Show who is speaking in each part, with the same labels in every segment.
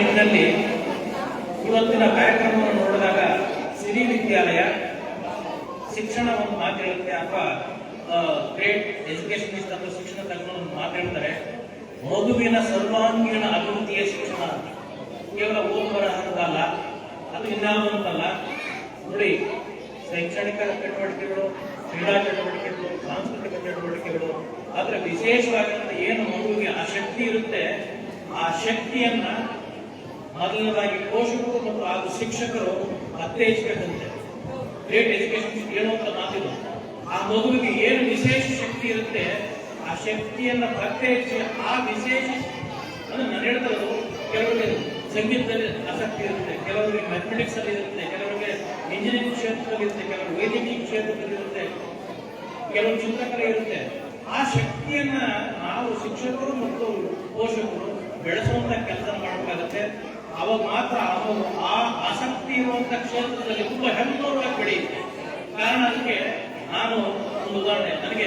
Speaker 1: ನಿಟ್ಟಿನಲ್ಲಿ ಇವತ್ತಿನ ಕಾರ್ಯಕ್ರಮವನ್ನು ನೋಡಿದಾಗ ಸಿರಿ ವಿದ್ಯಾಲಯ ಶಿಕ್ಷಣ ಒಂದು ಮಾತಾಡುತ್ತೆ ಅಥವಾ ಗ್ರೇಟ್ ಎಜುಕೇಶನಿಸ್ಟ್ ಅಥವಾ ಶಿಕ್ಷಣ ತಜ್ಞರು ಒಂದು ಮಾತಾಡ್ತಾರೆ. ಮಗುವಿನ ಸರ್ವಾಂಗೀಣ ಅಭಿವೃದ್ಧಿಯ ಶಿಕ್ಷಣ ಕೇವಲ ಓದು ಬರಹ ಅಂತಲ್ಲ ಅದು ಅಂತಲ್ಲ. ನೋಡಿ, ಶೈಕ್ಷಣಿಕ ಚಟುವಟಿಕೆಗಳು, ಕ್ರೀಡಾ ಚಟುವಟಿಕೆಗಳು, ಸಾಂಸ್ಕೃತಿಕ ಚಟುವಟಿಕೆಗಳು, ಆದರೆ ವಿಶೇಷವಾಗಿರುವಂತಹ ಏನು ಮಗುವಿಗೆ ಆ ಶಕ್ತಿ ಇರುತ್ತೆ, ಆ ಶಕ್ತಿಯನ್ನ ಮೊದಲನೇದಾಗಿ ಪೋಷಕರು ಮತ್ತು ಹಾಗೂ ಶಿಕ್ಷಕರು ಅರ್ಥೈಸ್ಬೇಕಂತೆ ಗ್ರೇಟ್ ಎಜುಕೇಶನ್ ಏನು ಅಂತ ಮಾತಿಲ್ಲ. ಆ ಮಗುವಿಗೆ ಏನು ವಿಶೇಷ ಶಕ್ತಿ ಇರುತ್ತೆ, ಆ ಶಕ್ತಿಯನ್ನ ಪತ್ತೆ ಹೆಚ್ಚಿ ಆ ವಿಶೇಷ ಅಂದ್ರೆ ನಾನು ಹೇಳ್ತಾರೆ ಕೆಲವರಿಗೆ ಸಂಗೀತದಲ್ಲಿ ಆಸಕ್ತಿ ಇರುತ್ತೆ, ಕೆಲವರಿಗೆ ಮ್ಯಾಥಮೆಟಿಕ್ಸ್ ಅಲ್ಲಿ ಇರುತ್ತೆ, ಕೆಲವರಿಗೆ ಇಂಜಿನಿಯರಿಂಗ್ ಕ್ಷೇತ್ರದಲ್ಲಿ ಇರುತ್ತೆ, ಕೆಲವರು ವೈದ್ಯಕೀಯ ಕ್ಷೇತ್ರದಲ್ಲಿ ಇರುತ್ತೆ ಕೆಲವು ಚಿಂತಕರೇ ಇರುತ್ತೆ. ಆ ಶಕ್ತಿಯನ್ನ ನಾವು ಶಿಕ್ಷಕರು ಮತ್ತು ಪೋಷಕರು ಬೆಳೆಸುವಂತ ಕೆಲಸ ಮಾಡಬೇಕಾಗುತ್ತೆ. ಅವಾಗ ಮಾತ್ರ ಅವರು ಆ ಆಸಕ್ತಿ ಇರುವಂತ ಕ್ಷೇತ್ರದಲ್ಲಿ ತುಂಬಾ ಹೆಮ್ಮರವಾಗಿ ಬೆಳೆಯುತ್ತೆ ಕಾರಣ ಅದಕ್ಕೆ ನಾನು ಒಂದು ಉದಾಹರಣೆ. ನನಗೆ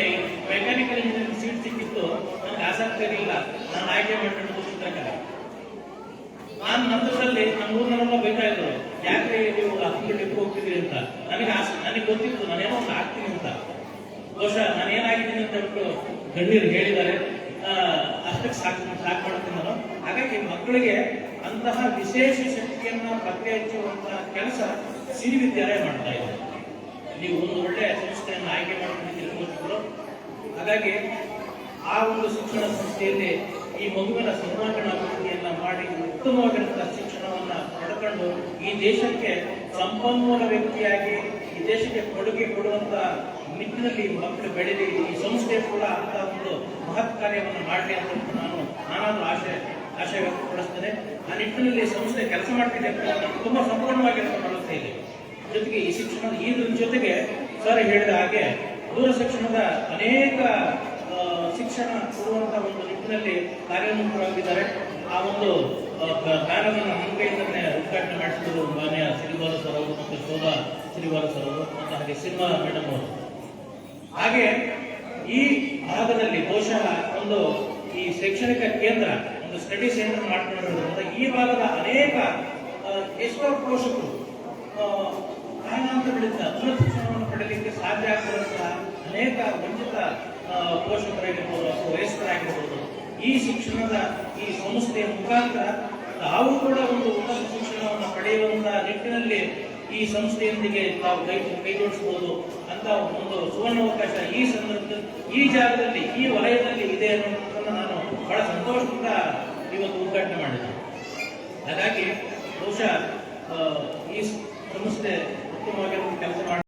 Speaker 1: ಮೆಕ್ಯಾನಿಕಲ್ ಇಂಜಿನಿಯರಿಂಗ್ ಸೀಟ್ ಸಿಕ್ಕಿತ್ತು. ನನಗೆ ಆಸಕ್ತಿ ಇರಲಿಲ್ಲ. ನಾನು ಆಯ್ಕೆ ಮಾಡಿಕೊಂಡು ಚಿತ್ರಕಲೆ. ನಾನು ನಂತರದಲ್ಲಿ ನಮ್ಮ ಊರಿನವರೆಲ್ಲ ಬೇಕಾ ಇದ್ರು ಯಾಕೆ ನೀವು ಡಿಪ್ ಹೋಗ್ತಿದ್ದೀರಿ ಅಂತ? ನನಗೆ ಆಸೆ, ನನಗೆ ಗೊತ್ತಿತ್ತು ನಾನೇನೋ ಒಂದು ಆಗ್ತೀನಿ ಅಂತ. ಬಹುಶಃ ನಾನು ಏನಾಗಿದ್ದೀನಿ ಅಂತ ಹೇಳ್ಬಿಟ್ಟು ಗಣ್ಯರು ಹೇಳಿದ್ದಾರೆ ಅಷ್ಟಕ್ಕೆ ಸಾಕು ಸಾಕು ಮಾಡ್ತೀನಿ ನಾನು. ಹಾಗಾಗಿ ಮಕ್ಕಳಿಗೆ ಅಂತಹ ವಿಶೇಷ ಶಕ್ತಿಯನ್ನ ಪತ್ತೆ ಹಚ್ಚುವಂತಹ ಕೆಲಸ ಸಿರಿ ವಿದ್ಯಾಲಯ ಮಾಡ್ತಾ ಇದೆ. ನೀವು ಒಂದು ಒಳ್ಳೆಯ ಸಂಸ್ಥೆಯನ್ನು ಆಯ್ಕೆ ಮಾಡಿಕೊಂಡು ಹಾಗಾಗಿ ಆ ಒಂದು ಶಿಕ್ಷಣ ಸಂಸ್ಥೆಯಲ್ಲಿ ಈ ಮಗುವಿನ ಸರ್ವಾಂಗೀಣ ಅಭಿವೃದ್ಧಿಯನ್ನ ಮಾಡಿ ಉತ್ತಮವಾಗಿರುವಂತಹ ಶಿಕ್ಷಣವನ್ನ ಪಡ್ಕೊಂಡು ಈ ದೇಶಕ್ಕೆ ಸಂಪನ್ಮೂಲ ವ್ಯಕ್ತಿಯಾಗಿ, ಈ ದೇಶಕ್ಕೆ ಕೊಡುಗೆ ಕೊಡುವಂತ ನಿಟ್ಟಿನಲ್ಲಿ ಮಕ್ಕಳು ಬೆಳೆದಿ ಈ ಸಂಸ್ಥೆ ಕೂಡ ಅಂತ ಒಂದು ಮಹತ್ ಕಾರ್ಯವನ್ನು ಮಾಡಲಿ ಅಂತ ನಾನು ನಾನಾದ್ರೂ ಆಶೆ ಆಶಯ ವ್ಯಕ್ತಪಡಿಸ್ತೇನೆ ಆ ನಿಟ್ಟಿನಲ್ಲಿ ಸಂಸ್ಥೆ ಕೆಲಸ ಮಾಡ್ತಿದೆ ತುಂಬಾ ಮಾಡುತ್ತೆ ಇದೆ ಜೊತೆಗೆ ಈ ಶಿಕ್ಷಣದ, ಈ ಜೊತೆಗೆ ಸರ್ ಹೇಳಿದ ಹಾಗೆ ದೂರ ಶಿಕ್ಷಣದ ಅನೇಕ ಶಿಕ್ಷಣ ಕೊಡುವಂತ ಒಂದು ನಿಟ್ಟಿನಲ್ಲಿ ಕಾರ್ಯೋನ್ಮುಖರಾಗಿದ್ದಾರೆ. ಆ ಒಂದು ಕಾರ್ಯವನ್ನು ನಮ್ಮ ಕೈಯಿಂದಲೇ ಉದ್ಘಾಟನೆ ಮಾಡಿಸಿದ್ರು ಮಾನ್ಯ ಶ್ರೀವಾರ ಸರ್ ಅವರು ಮತ್ತು ಶೋಭಾ ಶ್ರೀವಾರ ಸರ್ ಅವರು ಮತ್ತು ಹಾಗೆ ಸಿನಿಮಾ ಮೇಡಮ್ ಅವರು. ಹಾಗೆ ಈ ಭಾಗದಲ್ಲಿ ಬಹುಶಃ ಒಂದು ಈ ಶೈಕ್ಷಣಿಕ ಕೇಂದ್ರ ಒಂದು ಸ್ಟಡಿ ಸೆಂಟರ್ ಮಾಡಿಕೊಳ್ಳೋದ್ರಿಂದ ಈ ಭಾಗದ ಅನೇಕ ಎಷ್ಟೋ ಪೋಷಕರು ಕಾರಣಾಂತರಗಳಿಂದ ಉನ್ನತ ಶಿಕ್ಷಣವನ್ನು ಪಡೆಯಲಿಕ್ಕೆ ಸಾಧ್ಯ ಆಗುವಂತಹ ಅನೇಕ ವಂಚಿತ ಪೋಷಕರಾಗಿರ್ಬೋದು ಅಥವಾ ವಯಸ್ಕರಾಗಿರ್ಬೋದು, ಈ ಶಿಕ್ಷಣದ ಈ ಸಂಸ್ಥೆಯ ಮುಖಾಂತರ ತಾವು ಕೂಡ ಒಂದು ಉನ್ನತ ಶಿಕ್ಷಣವನ್ನು ಪಡೆಯುವಂತಹ ನಿಟ್ಟಿನಲ್ಲಿ ಈ ಸಂಸ್ಥೆಯೊಂದಿಗೆ ತಾವು ಕೈ ಕೈ ಜೋಡಿಸಬಹುದು ಅಂತ ಒಂದು ಸುವರ್ಣಾವಕಾಶ ಈ ಸಂದರ್ಭದಲ್ಲಿ, ಈ ಜಾಗದಲ್ಲಿ, ಈ ವಲಯದಲ್ಲಿ ಇದೆ ಅನ್ನೋದನ್ನ ನಾನು ಬಹಳ ಸಂತೋಷದಿಂದ ಇವತ್ತು ಉದ್ಘಾಟನೆ ಮಾಡಿದ್ರು. ಹಾಗಾಗಿ ಬಹುಶಃ ಈ ಸಂಸ್ಥೆ ಉತ್ತಮವಾಗಿರುವ ಕೆಲಸ